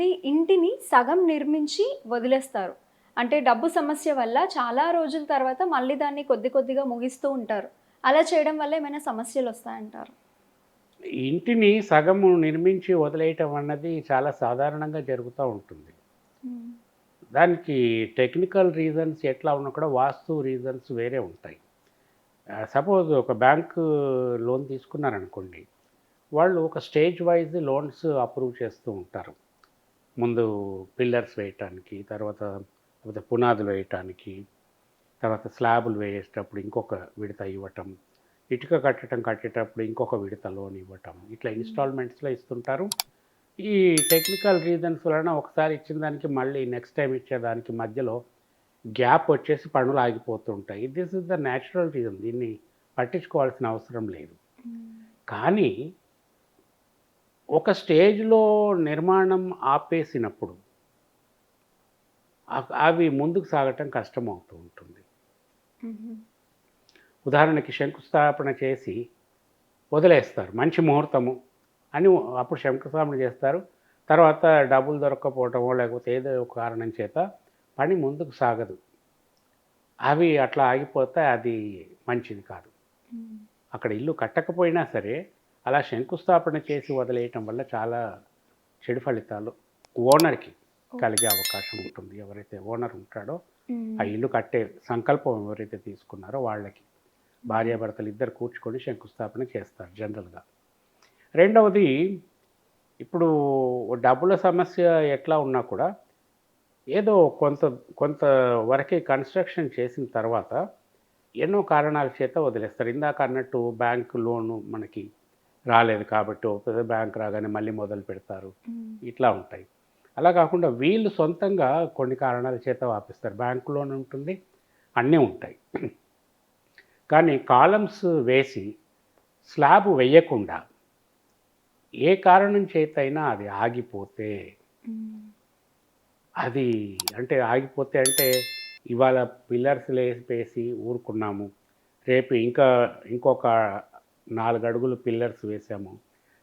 మంది ఇంటిని సగం నిర్మించి వదిలేస్తారు. అంటే డబ్బు సమస్య వల్ల చాలా రోజుల తర్వాత మళ్ళీ దాన్ని కొద్ది కొద్దిగా ముగిస్తూ ఉంటారు. అలా చేయడం వల్ల ఏమైనా సమస్యలు వస్తాయంటారు? ఇంటిని సగము నిర్మించి వదిలేయటం అన్నది చాలా సాధారణంగా జరుగుతూ ఉంటుంది. దానికి టెక్నికల్ రీజన్స్ ఎట్లా ఉన్నా కూడా వాస్తు రీజన్స్ వేరే ఉంటాయి. సపోజ్ ఒక బ్యాంక్ లోన్ తీసుకున్నారనుకోండి వాళ్ళు ఒక స్టేజ్ వైజ్ లోన్స్ అప్రూవ్ చేస్తూ ఉంటారు. ముందు పిల్లర్స్ వేయటానికి తర్వాత తర్వాత పునాదులు వేయటానికి తర్వాత స్లాబులు వేసేటప్పుడు ఇంకొక విడత ఇవ్వటం ఇటుక కట్టడం కట్టేటప్పుడు ఇంకొక విడత లోన్ ఇవ్వటం ఇట్లా ఇన్స్టాల్మెంట్స్లో ఇస్తుంటారు. ఈ టెక్నికల్ రీజన్స్ వలన ఒకసారి ఇచ్చిన దానికి మళ్ళీ నెక్స్ట్ టైం ఇచ్చేదానికి మధ్యలో గ్యాప్ వచ్చేసి పనులు ఆగిపోతుంటాయి. This is the natural reason దీన్ని పట్టించుకోవాల్సిన అవసరం లేదు. కానీ ఒక స్టేజ్లో నిర్మాణం ఆపేసినప్పుడు అవి ముందుకు సాగటం కష్టం అవుతూ ఉంటుంది ఉదాహరణకి శంకుస్థాపన చేసి వదిలేస్తారు మంచి ముహూర్తము అని అప్పుడు శంకుస్థాపన చేస్తారు. తర్వాత డబ్బులు దొరక్కపోవటమో లేకపోతే ఏదో ఒక కారణం చేత పని ముందుకు సాగదు. అవి అట్లా ఆగిపోతే అది మంచిది కాదు. అక్కడ ఇల్లు కట్టకపోయినా సరే అలా శంకుస్థాపన చేసి వదిలేయటం వల్ల చాలా చెడు ఫలితాలు ఓనర్కి కలిగే అవకాశం ఉంటుంది. ఎవరైతే ఓనర్ ఉంటాడో ఆ ఇల్లు కట్టే సంకల్పం ఎవరైతే తీసుకున్నారో వాళ్ళకి భార్యాభర్తలు ఇద్దరు కూర్చుకొని శంకుస్థాపన చేస్తారు జనరల్గా. రెండవది ఇప్పుడు డబ్బుల సమస్య ఎట్లా ఉన్నా కూడా ఏదో కొంత కొంత వరకే కన్స్ట్రక్షన్ చేసిన తర్వాత ఎన్నో కారణాల చేత వదిలేస్తారు. ఇందాక అన్నట్టు బ్యాంక్ లోను మనకి రాలేదు కాబట్టి బ్యాంక్ రాగానే మళ్ళీ మొదలు పెడతారు. ఇట్లా ఉంటాయి. అలా కాకుండా వీళ్ళు సొంతంగా కొన్ని కారణాల చేత వాపిస్తారు. బ్యాంకు లోన్ ఉంటుంది అన్నీ ఉంటాయి. కానీ కాలమ్స్ వేసి స్లాబ్ వేయకుండా ఏ కారణం చేతైనా అది ఆగిపోతే అది అంటే ఆగిపోతే అంటే ఇవాళ పిల్లర్స్ వేసి ఊరుకున్నాము రేపు ఇంకా ఇంకొక నాలుగు అడుగులు పిల్లర్స్ వేసాము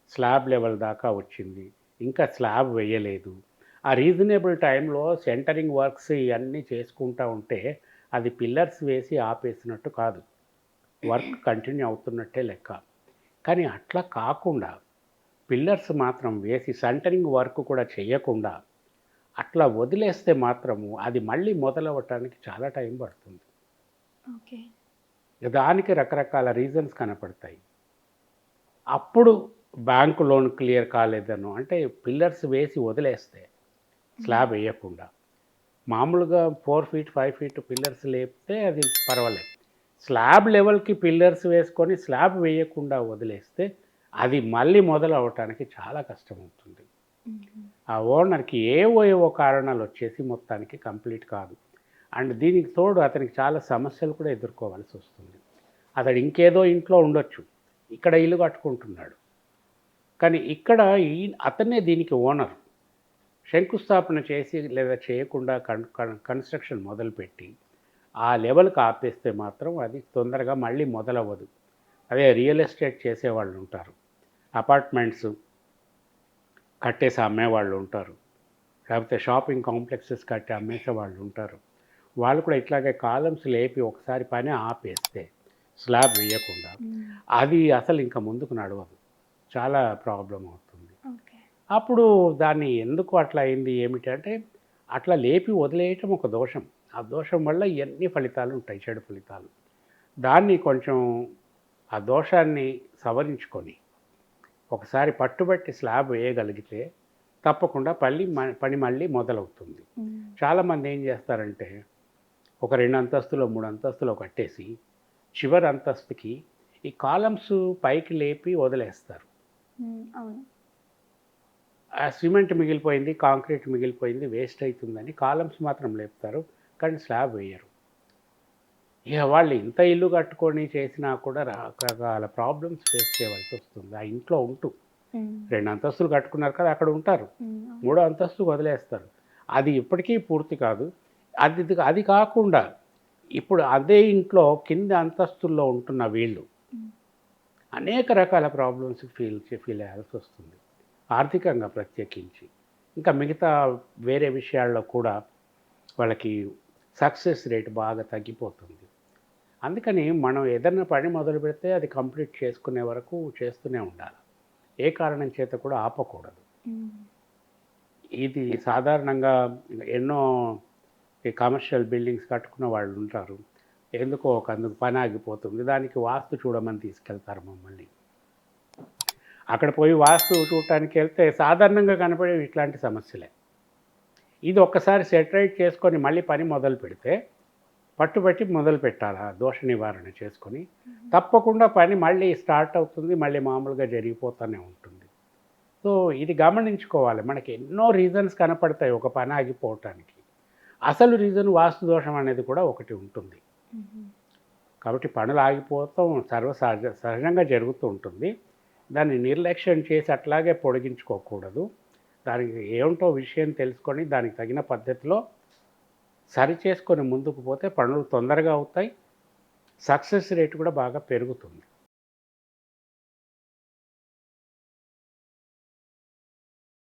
స్లాబ్ లెవెల్ దాకా వచ్చింది. ఇంకా స్లాబ్ వేయలేదు. ఆ రీజనబుల్ టైంలో సెంటరింగ్ వర్క్స్ ఇవన్నీ చేసుకుంటా ఉంటే అది పిల్లర్స్ వేసి ఆపేసినట్టు కాదు. వర్క్ కంటిన్యూ అవుతున్నట్టే లెక్క. కానీ అట్లా కాకుండా పిల్లర్స్ మాత్రం వేసి సెంటరింగ్ వర్క్ కూడా చేయకుండా అట్లా వదిలేస్తే మాత్రము అది మళ్ళీ మొదలవ్వటానికి చాలా టైం పడుతుంది. ఓకే. దానికి రకరకాల రీజన్స్ కనపడతాయి. అప్పుడు బ్యాంకు లోన్ క్లియర్ కాలేదను అంటే పిల్లర్స్ వేసి వదిలేస్తే స్లాబ్ వేయకుండా. మామూలుగా four feet five feet pillars లేపితే అది పర్వాలేదు. స్లాబ్ లెవెల్కి పిల్లర్స్ వేసుకొని స్లాబ్ వేయకుండా వదిలేస్తే అది మళ్ళీ మొదలు అవటానికి చాలా కష్టం అవుతుంది ఆ ఓనర్కి ఏవో ఏవో కారణాలు వచ్చేసి మొత్తానికి కంప్లీట్ కాదు. అండ్ దీనికి తోడు అతనికి చాలా సమస్యలు కూడా ఎదుర్కోవాల్సి వస్తుంది. అతడు ఇంకేదో ఇంట్లో ఉండొచ్చు. ఇక్కడ ఇల్లు కట్టుకుంటున్నాడు. కానీ ఇక్కడ ఈ అతనే దీనికి ఓనర్. శంకుస్థాపన చేసి లేదా చేయకుండా కన్ కన్స్ట్రక్షన్ మొదలుపెట్టి ఆ లెవెల్కి ఆపేస్తే మాత్రం అది తొందరగా మళ్ళీ మొదలవ్వదు. అదే రియల్ ఎస్టేట్ చేసేవాళ్ళు ఉంటారు. అపార్ట్మెంట్స్ కట్టేసి అమ్మేవాళ్ళు ఉంటారు. లేకపోతే షాపింగ్ కాంప్లెక్సెస్ కట్టి అమ్మేసే వాళ్ళు ఉంటారు. వాళ్ళు కూడా ఇట్లాగే కాలమ్స్ లేపి ఒకసారి పని ఆపేస్తే స్లాబ్ వేయకుండా. అది అసలు ఇంకా ముందుకు నడవదు. చాలా ప్రాబ్లం అవుతుంది. అప్పుడు దాన్ని ఎందుకు అట్లా అయింది ఏమిటి అంటే అట్లా లేపి వదిలేయటం ఒక దోషం. ఆ దోషం వల్ల ఎన్ని ఫలితాలు ఉంటాయి చెడు ఫలితాలు. దాన్ని కొంచెం ఆ దోషాన్ని సవరించుకొని ఒకసారి పట్టుబట్టి స్లాబ్ వేయగలిగితే తప్పకుండా పల్లి పని మళ్ళీ మొదలవుతుంది. చాలామంది ఏం చేస్తారంటే ఒక రెండు అంతస్తులో మూడు అంతస్తులో కట్టేసి చివరి అంతస్తుకి ఈ కాలమ్స్ పైకి లేపి వదిలేస్తారు. సిమెంట్ మిగిలిపోయింది కాంక్రీట్ మిగిలిపోయింది వేస్ట్ అవుతుందని కాలమ్స్ మాత్రం లేపుతారు కానీ స్లాబ్ వేయరు. ఇక వాళ్ళు ఇంత ఇల్లు కట్టుకొని చేసినా కూడా రకరకాల ప్రాబ్లమ్స్ ఫేస్ చేయవలసి వస్తుంది. ఆ ఇంట్లో ఉంటూ. రెండు అంతస్తులు కట్టుకున్నారు కదా అక్కడ ఉంటారు. మూడో అంతస్తు వదిలేస్తారు. అది ఇప్పటికీ పూర్తి కాదు. అది అది కాకుండా ఇప్పుడు అదే ఇంట్లో కింద అంతస్తుల్లో ఉంటున్న వీళ్ళు అనేక రకాల ప్రాబ్లమ్స్ ఫీల్ ఫీల్ అయ్యాల్సి వస్తుంది. ఆర్థికంగా ప్రత్యేకించి. ఇంకా మిగతా వేరే విషయాల్లో కూడా వాళ్ళకి సక్సెస్ రేట్ బాగా తగ్గిపోతుంది. అందుకని మనం ఏదైనా పని మొదలు పెడితే అది కంప్లీట్ చేసుకునే వరకు చేస్తూనే ఉండాలి. ఏ కారణం చేత కూడా ఆపకూడదు. ఇది సాధారణంగా ఎన్నో ఈ కమర్షియల్ బిల్డింగ్స్ కట్టుకున్న వాళ్ళు ఉంటారు. ఎందుకో ఒక అందుకు పని ఆగిపోతుంది. దానికి వాస్తు చూడమని తీసుకెళ్తారు మమ్మల్ని. అక్కడ పోయి వాస్తు చూడటానికి వెళ్తే సాధారణంగా కనపడేవి ఇట్లాంటి సమస్యలే. ఇది ఒక్కసారి సెటరైట్ చేసుకొని మళ్ళీ పని మొదలు పెడితే పట్టుబట్టి మొదలు పెట్టాలి? ఆ దోష నివారణ చేసుకొని తప్పకుండా పని మళ్ళీ స్టార్ట్ అవుతుంది. మళ్ళీ మామూలుగా జరిగిపోతూనే ఉంటుంది. సో ఇది గమనించుకోవాలి. మనకి ఎన్నో రీజన్స్ కనపడతాయి ఒక పని ఆగిపోవటానికి. అసలు రీజన్ వాస్తు దోషం అనేది కూడా ఒకటి ఉంటుంది. కాబట్టి పనులు ఆగిపోవటం సర్వసహజ సహజంగా జరుగుతూ ఉంటుంది. దాన్ని నిర్లక్ష్యం చేసి అట్లాగే పొడిగించుకోకూడదు. దానికి ఏమిటో విషయం తెలుసుకొని దానికి తగిన పద్ధతిలో సరి చేసుకొని ముందుకు పోతే పనులు తొందరగా అవుతాయి. సక్సెస్ రేట్ కూడా బాగా పెరుగుతుంది.